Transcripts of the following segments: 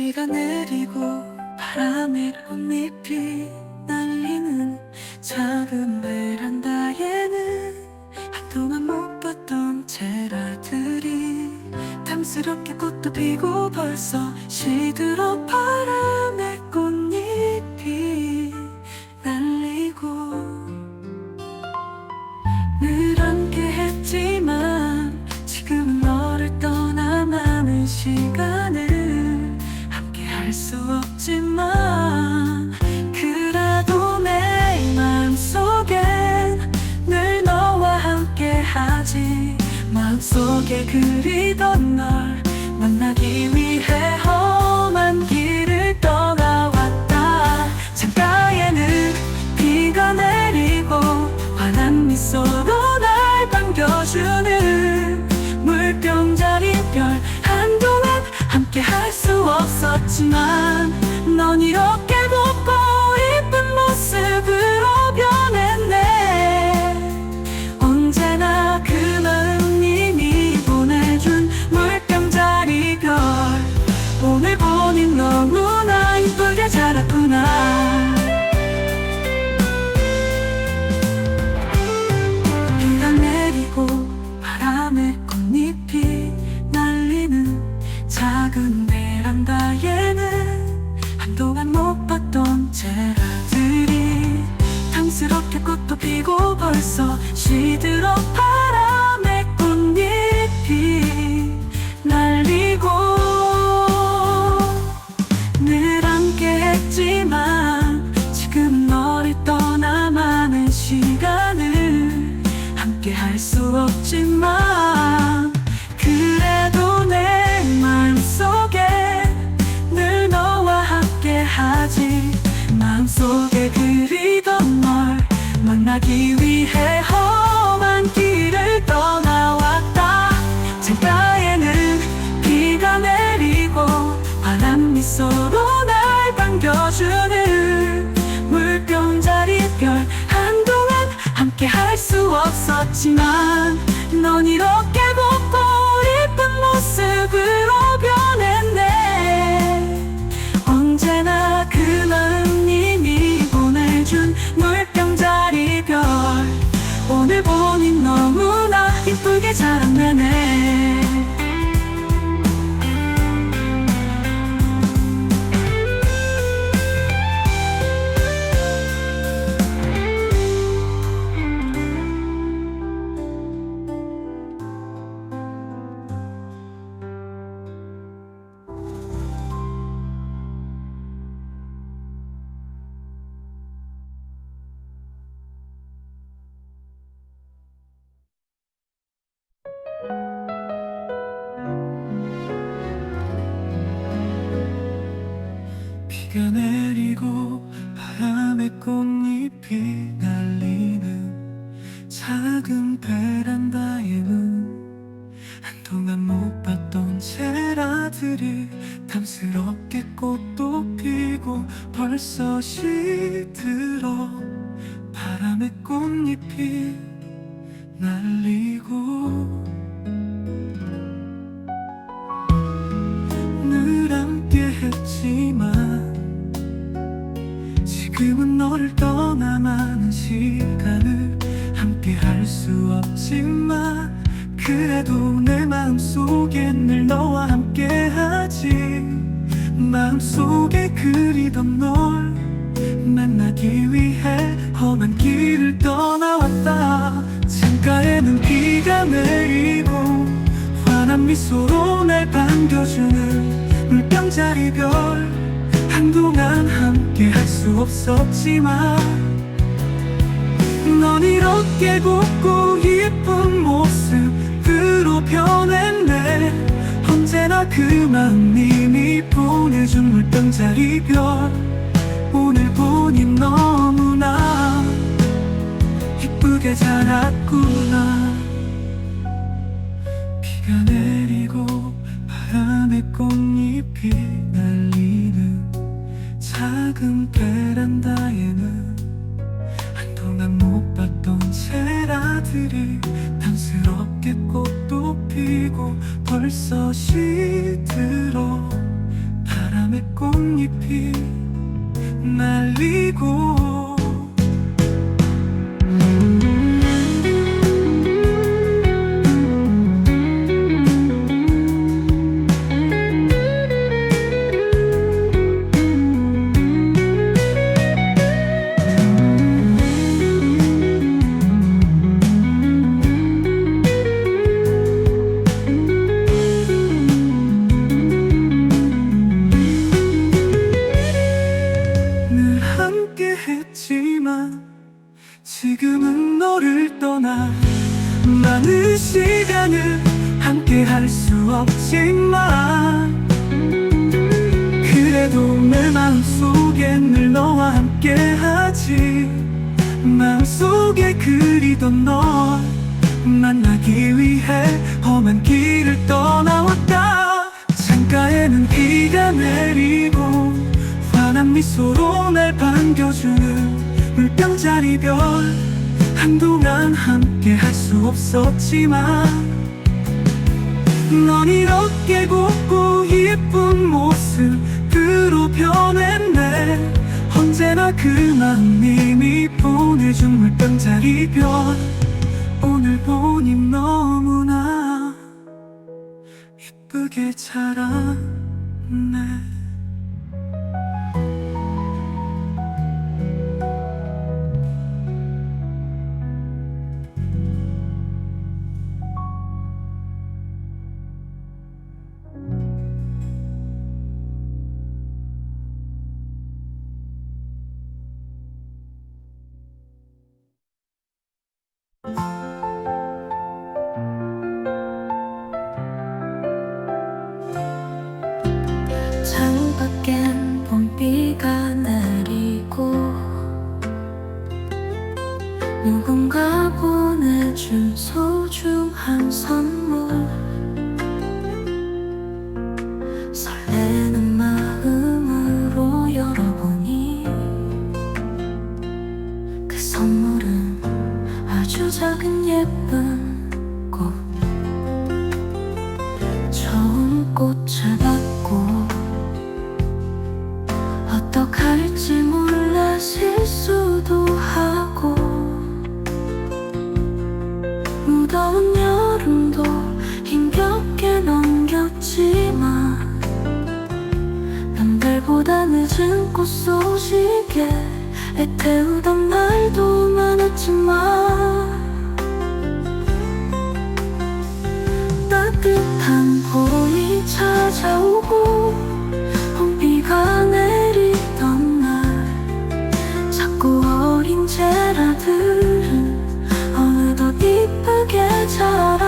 비가 내리고 바람에 꽃잎이 날리는 작은 베란다에는 한동안 못 봤던 제라들이 탐스럽게 꽃도 피고 벌써 시들어 바람 없었지만 넌 이렇게 바람에 꽃잎이 날리는 작은 베란다에 는 한동안 못 봤던 제라들이 탐스럽게 꽃도 피고 벌써 시들어 바람에 꽃잎이 날리고 늘 함께 했지만 지금은 너를 떠나 많은 시간을 함께 할 수 없지만 그래도 내 마음속엔 늘 너와 함께 하지. 마음속에 그리던 널 만나기 위해 험한 길을 떠나왔다. 창가에는 비가 내리고 환한 미소로 날 반겨주는 물병자리 별 한동안 함께 할 수 없었지만 넌 이렇게 곱고 이쁜 모습으로 변했네. 언제나 그 마음님이 보내준 물병자리별 오늘 보니 함께 하지. 마음속에 그리던 널 만나기 위해 험한 길을 떠나왔다. 창가에는 비가 내리고 환한 미소로 날 반겨주는 물병자리 별 한동안 함께 할 수 없었지만 넌 이렇게 곱고 그 마음님이 보내준 물병자리 별. 오늘 보니 너무나 예쁘게 자랐네 누군가 보내준 소중한 선물. 설레는 마음으로 열어보니 그 선물은 아주 작은 예쁜 꽃. 좋은 꽃을 받 따뜻한 봄이 찾아오고 봄비가 내리던 날. 자꾸 어린 제라들은 어느덧 이쁘게 자라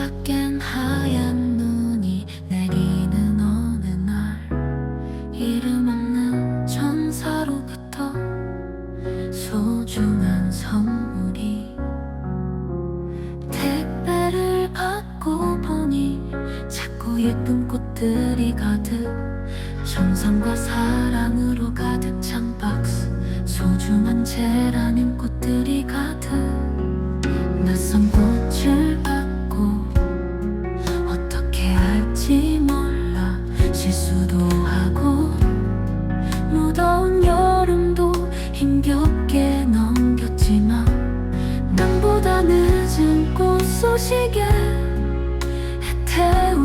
바닥엔 하얀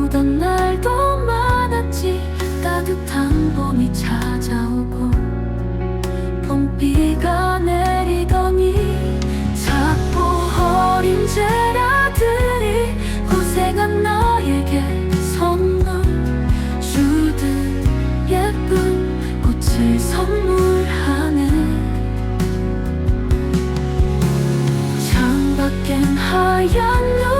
태우던 날도 많았지. 따뜻한 봄이 찾아오고 봄비가 내리더니 작고 어린 제라들이 고생한 나에게 선물 주듯 예쁜 꽃을 선물하네. 창밖엔 하얀 눈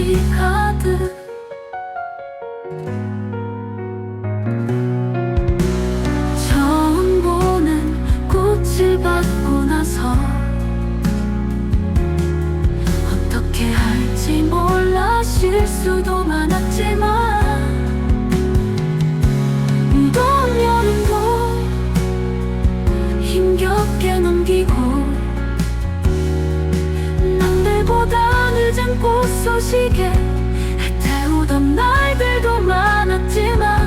꽃들이 가득. 처음 보는 꽃을 받고 나서 어떻게 할지 몰라 실수도 많았지만 무더운 여름도 힘겹게 넘기고 늦은 꽃 소식에 태우던 날들도 많았지만